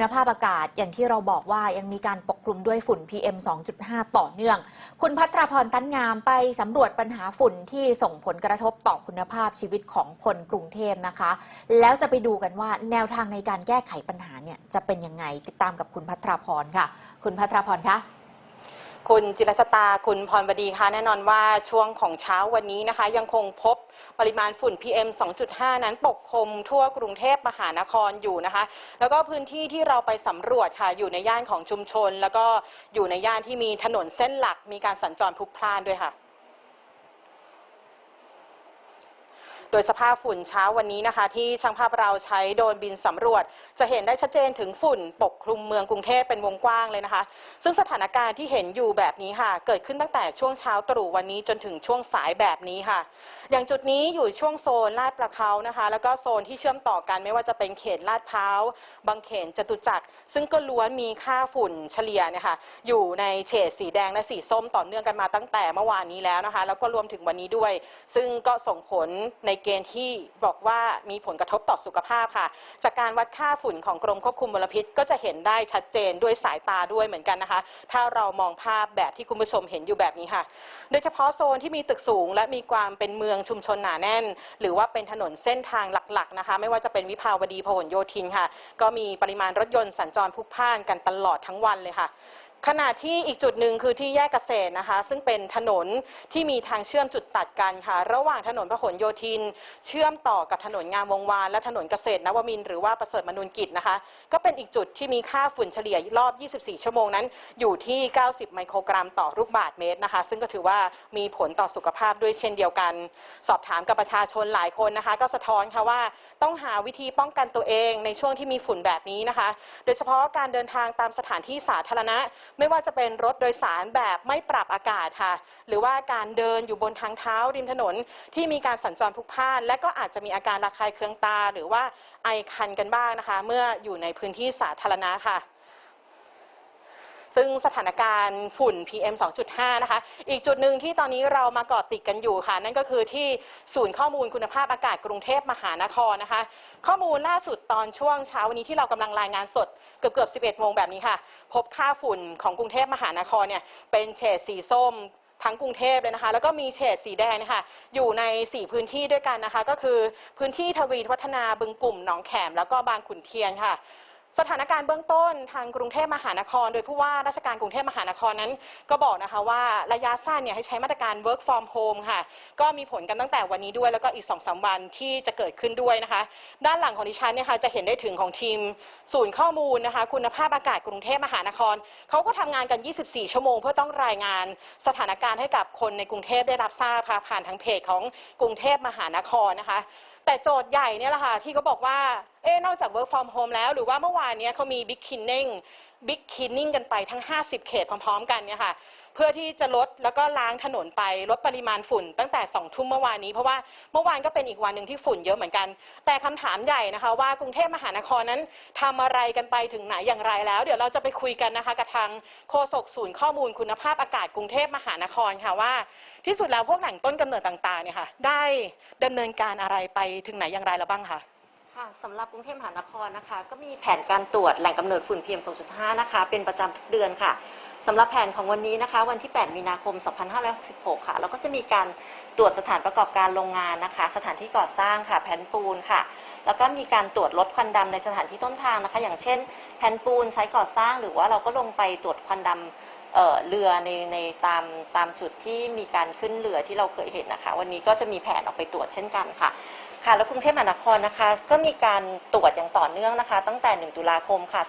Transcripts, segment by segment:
คุณภาพอากาศอย่างที่เราบอกว่ายังมีการปกคลุมด้วยฝุ่น PM 2.5 ต่อเนื่อง คุณพัทรพรตั้นงามไปสำรวจปัญหาฝุ่นที่ส่งผลกระทบต่อคุณภาพชีวิตของคนกรุงเทพนะคะ แล้วจะไปดูกันว่าแนวทางในการแก้ไขปัญหาเนี่ยจะเป็นยังไงติดตามกับคุณพัทรพรค่ะ คุณพัทรพรคะ คุณจิรชตาคุณพรบดีคะแน่นอนว่าช่วงของเช้าวันนี้นะคะ ยังคงพบปริมาณฝุ่น PM 2.5 นั้นปกคลุมทั่วกรุงเทพมหานครอยู่นะคะ แล้วก็พื้นที่ที่เราไปสำรวจค่ะ อยู่ในย่านของชุมชน แล้วก็อยู่ในย่านที่มีถนนเส้นหลักมีการสัญจรพลุกพล่านด้วยค่ะ โดยสภาพฝุ่นเช้าวันนี้นะคะ ที่ช่างภาพเราใช้โดรนบินสำรวจ จะเห็นได้ชัดเจนถึงฝุ่นปกคลุมเมืองกรุงเทพเป็นวงกว้างเลยนะคะ ซึ่งสถานการณ์ที่เห็นอยู่แบบนี้ค่ะ เกิดขึ้นตั้งแต่ช่วงเช้าตรู่วันนี้จนถึงช่วงสายแบบนี้ค่ะ อย่างจุดนี้อยู่ช่วงโซนลาดประเขานะคะ แล้วก็โซนที่เชื่อมต่อกันไม่ว่าจะเป็นเขตลาดพร้าวบางเขนจตุจักร ซึ่งก็ล้วนมีค่าฝุ่นเฉลี่ยเนี่ยค่ะอยู่ในเฉดสีแดงและสีส้มต่อเนื่องกันมาตั้งแต่เมื่อวานนี้แล้วนะคะ แล้วก็รวมถึงวันนี้ด้วย ซึ่งก็ส่งผลในเกณฑ์ที่บอกว่ามีผลกระทบต่อสุขภาพค่ะ จากการวัดค่าฝุ่นของกรมควบคุมมลพิษ ก็จะเห็นได้ชัดเจนด้วยสายตาด้วยเหมือนกันนะคะ ถ้าเรามองภาพแบบที่คุณผู้ชมเห็นอยู่แบบนี้ค่ะ โดยเฉพาะโซนที่มีตึกสูง และมีความเป็นเมืองชุมชนหนาแน่น หรือว่าเป็นถนนเส้นทางหลักๆนะคะ ไม่ว่าจะเป็นวิภาวดีพหลโยธินค่ะ ก็มีปริมาณรถยนต์สัญจรพลุกพล่านกันตลอดทั้งวันเลยค่ะ ขณะที่อีกจุดหนึ่งคือที่แยกเกษตรนะคะ ซึ่งเป็นถนนที่มีทางเชื่อมจุดตัดกันค่ะ ระหว่างถนนพหลโยธิน เชื่อมต่อกับถนนงามวงวาน และถนนเกษตรนวมินหรือว่าประเสริฐมนุนกิจนะคะ ก็เป็นอีกจุดที่มีค่าฝุ่นเฉลี่ยรอบ 24 ชั่วโมงนั้น อยู่ที่ 90 ไมโครกรัมต่อลูกบาศก์เมตรนะคะ ซึ่งก็ถือว่ามีผลต่อสุขภาพด้วยเช่นเดียวกัน สอบถามกับประชาชนหลายคนนะคะ ก็สะท้อนค่ะว่าต้องหาวิธีป้องกันตัวเองในช่วงที่มีฝุ่นแบบนี้นะคะ โดยเฉพาะการเดินทางตามสถานที่สาธารณะ ไม่ว่าจะเป็นรถโดยสารแบบไม่ปรับอากาศค่ะ หรือว่าการเดินอยู่บนทางเท้าริมถนน ที่มีการสัญจรพลุกพล่าน และก็อาจจะมีอาการระคายเคืองตา หรือว่าไอคันกันบ้างนะคะ เมื่ออยู่ในพื้นที่สาธารณะค่ะ ซึ่งสถานการณ์ฝุ่น PM 2.5 นะคะ อีกจุดหนึ่งที่ตอนนี้เรามาเกาะติดกันอยู่ค่ะ นั่นก็คือที่ศูนย์ข้อมูลคุณภาพอากาศกรุงเทพมหานครนะคะ ข้อมูลล่าสุดตอนช่วงเช้าวันนี้ที่เรากำลังรายงานสดเกือบเกือบ 11 โมงแบบนี้ค่ะ พบค่าฝุ่นของกรุงเทพมหานครเนี่ยเป็นเฉดสีส้มทั้งกรุงเทพเลยนะคะ แล้วก็มีเฉดสีแดงนะคะอยู่ใน 4 พื้นที่ด้วยกันนะคะ ก็คือพื้นที่ทวีวัฒนาบึงกลุ่มหนองแขมแล้วก็บางขุนเทียนค่ะ สถานการณ์เบื้องต้นทางกรุงเทพมหานคร โดยผู้ว่าราชการกรุงเทพมหานครนั้น ก็บอกนะคะว่าระยะสั้นเนี่ยให้ใช้มาตรการ work from home ค่ะ ก็มีผลกันตั้งแต่วันนี้ด้วย แล้วก็อีก2อสวันที่จะเกิดขึ้นด้วยนะคะ ด้านหลังของดิฉันเนี่ยค่ะจะเห็นได้ถึงของทีมศูนย์ข้อมูลนะคะ คุณภาพอากาศกรุงเทพมหานครเขาก็ทำงานกัน 24 ชั่วโมง เพื่อต้องรายงานสถานการณ์ให้กับคนในกรุงเทพได้รับทราบผ่านทางเพจของกรุงเทพมหานครนะคะแต่โจทย์ใหญ่เนี่ยแหละค่ะที่เขาบอกว่าเอ๊ะนอกจาก work from home แล้ว หรือว่าเมื่อวานเนี้ยเขามี big cleaning big cleaning กันไปทั้ง 50 เขตพร้อมๆ กันเนี่ยค่ะเพื่อที่จะลดแล้วก็ล้างถนนไปลดปริมาณฝุ่น ตั้งแต่2ทุ่มเมื่อวานนี้เพราะว่าเมื่อวานก็เป็นอีกวันหนึ่งที่ฝุ่นเยอะเหมือนกัน แต่คำถามใหญ่นะคะ ว่ากรุงเทพมหานครนั้นทำอะไรกันไปถึงไหนอย่างไรแล้ว เดี๋ยวเราจะไปคุยกันนะคะกับทางโฆษกศูนย์ข้อมูลคุณภาพอากาศกรุงเทพมหานครค่ะว่า ที่สุดแล้วพวกแหล่งต้นกำเนิดต่างๆเนี่ยค่ะได้ดำเนินการอะไรไปถึงไหนอย่างไรแล้วบ้างคะ ค่ะสำหรับกรุงเทพมหานครนะคะ ก็มีแผนการตรวจแหล่งกำเนิดฝุ่น PM 2.5 นะคะ เป็นประจำทุกเดือนค่ะสำหรับแผนของวันนี้นะคะ วันที่ 8 มีนาคม 2566 ค่ะแล้วก็จะมีการตรวจสถานประกอบการโรงงานนะคะ สถานที่ก่อสร้างค่ะ แผ่นปูนค่ะ แล้วก็มีการตรวจลดควันดำในสถานที่ต้นทางนะคะ อย่างเช่น แผ่นปูนไซต์ก่อสร้าง หรือว่าเราก็ลงไปตรวจควันดำ เออเรือในในตามตามจุดที่มีการขึ้นเรือที่เราเคยเห็นนะคะ วันนี้ก็จะมีแผนออกไปตรวจเช่นกันค่ะ ค่ะ แล้วกรุงเทพมหานครนะคะ ก็มีการตรวจอย่างต่อเนื่องนะคะ ตั้งแต่ 1 ตุลาคมค่ะ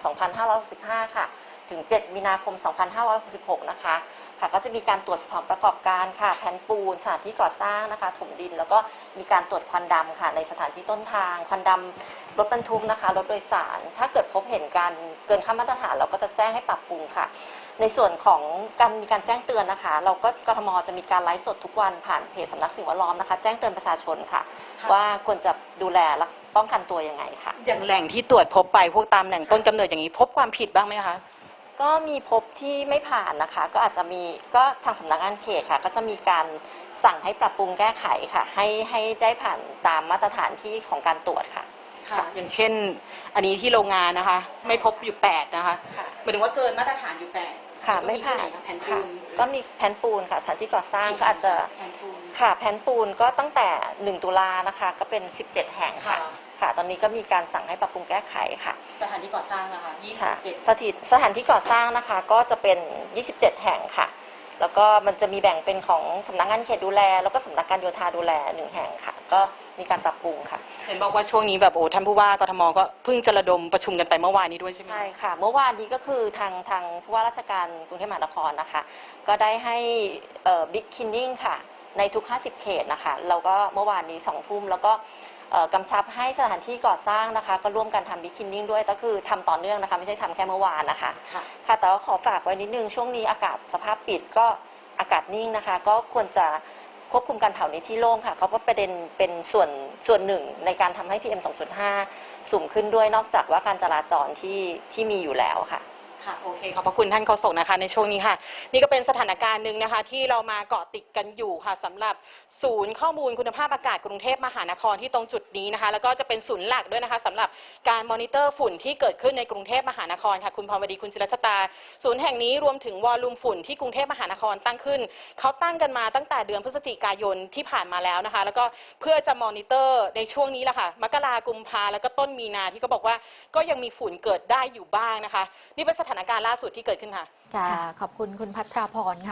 2565 ค่ะ ถึง 7 มีนาคม 2566 นะคะ ค่ะ ก็จะมีการตรวจสถานประกอบการค่ะ แผ่นปูน สถานที่ก่อสร้างนะคะ ถมดิน แล้วก็มีการตรวจควันดำค่ะ ในสถานที่ต้นทาง ควันดำรถบรรทุกนะคะ รถโดยสาร ถ้าเกิดพบเห็นการเกินค่ามาตรฐานเราก็จะแจ้งให้ปรับปรุงค่ะ ในส่วนของการมีการแจ้งเตือนนะคะ เราก็กทมจะมีการไลฟ์สดทุกวันผ่านเพจสำนักสิ่งแวดล้อมนะคะ แจ้งเตือนประชาชนค่ะค่ะว่าควรจะดูแลรักป้องกันตัวยังไงค่ะ อย่างแหล่งที่ตรวจพบไปพวกตามแหล่งต้นกำเนิดอย่างนี้พบความผิดบ้างไหมคะ ก็มีพบที่ไม่ผ่านนะคะ ก็อาจจะมีก็ทางสำนักงานเขตค่ะ ก็จะมีการสั่งให้ปรับปรุงแก้ไขค่ะ ให้ให้ได้ผ่านตามมาตรฐานที่ของการตรวจค่ะ ค่ะ อย่างเช่น อันนี้ที่โรงงานนะคะ ไม่พบอยู่8นะคะค่ะ หมายถึงว่าเกินมาตรฐานอยู่8ค่ะแล้วก็ไม่ผ่านที่หคะแผ่นปูค่ะนก็มีแผ่นปูนค่ะสถานที่ก่อสร้างก็อาจจะแผ่นปูน ค่ะแผ่นปูนก็ตั้งแต่ 1 ตุลานะคะก็เป็น 17 แห่งค่ะ ค่ะ ค่ะ ตอนนี้ก็มีการสั่งให้ปรับปรุงแก้ไขค่ะสถานที่ก่อสร้างอะค่ะค่ะ27สถิตสถานที่ก่อสร้างนะคะก็จะเป็น 27 แห่งค่ะ แล้วก็มันจะมีแบ่งเป็นของสำนักงานเขตดูแล แล้วก็สำนักการโยธาดูแลหนึ่งแห่งค่ะ ก็มีการปรับปรุงค่ะ เห็นบอกว่าช่วงนี้แบบโอ้ท่านผู้ว่ากทมก็เพิ่งจะระดมประชุมกันไปเมื่อวานนี้ด้วยใช่ไหม ใช่ค่ะ เมื่อวานนี้ก็คือทางทางผู้ว่าราชการกรุงเทพมหานครนะคะ ก็ได้ให้บิ๊กคินนิ่งค่ะ ในทุก 50 เขตนะคะเราก็เมื่อวานนี้สองทุ่มแล้วก็เอ่อกำชับให้สถานที่ก่อสร้างนะคะ ก็ร่วมกันทำบิ๊กคินนิ่งด้วยก็คือทำต่อเนื่องนะคะ ไม่ใช่ทำแค่เมื่อวานนะคะค่ะค่ะแต่ว่าขอฝากไว้นิดนึง ช่วงนี้อากาศสภาพปิดก็อากาศนิ่งนะคะ ก็ควรจะควบคุมการเผาในที่โล่งค่ะเขาก็ประเด็นเป็นส่วนส่วนหนึ่งในการทำให้ PM 2.5 สูงขึ้นด้วยนอกจากว่าการจราจรที่ที่มีอยู่แล้วค่ะ ค่ะโอเคขอบพระคุณท่านโฆษกนะคะ ในช่วงนี้ค่ะ นี่ก็เป็นสถานการณ์หนึ่งนะคะ ที่เรามาเกาะติดกันอยู่ค่ะสำหรับศูนย์ข้อมูลคุณภาพอากาศกรุงเทพมหานครที่ตรงจุดนี้นะคะ แล้วก็จะเป็นศูนย์หลักด้วยนะคะสำหรับการมอนิเตอร์ฝุ่นที่เกิดขึ้นในกรุงเทพมหานครค่ะคุณพรวดีคุณจิรชตา ศูนย์แห่งนี้รวมถึงวอลลุ่มฝุ่นที่กรุงเทพมหานครตั้งขึ้นเขาตั้งกันมาตั้งแต่เดือนพฤศจิกายนที่ผ่านมาแล้วนะคะ แล้วก็เพื่อจะมอนิเตอร์ในช่วงนี้แหละค่ะมกรากุมภาแล้วก็ต้นมีนาที่ก็บอกว่าก็ยังมีฝุ่นเกิดได้อยู่บ้างนะคะ นี่เป็นสถานการณ์ล่าสุดที่เกิดขึ้นค่ะ ค่ะ ขอบคุณคุณพัทราพรค่ะ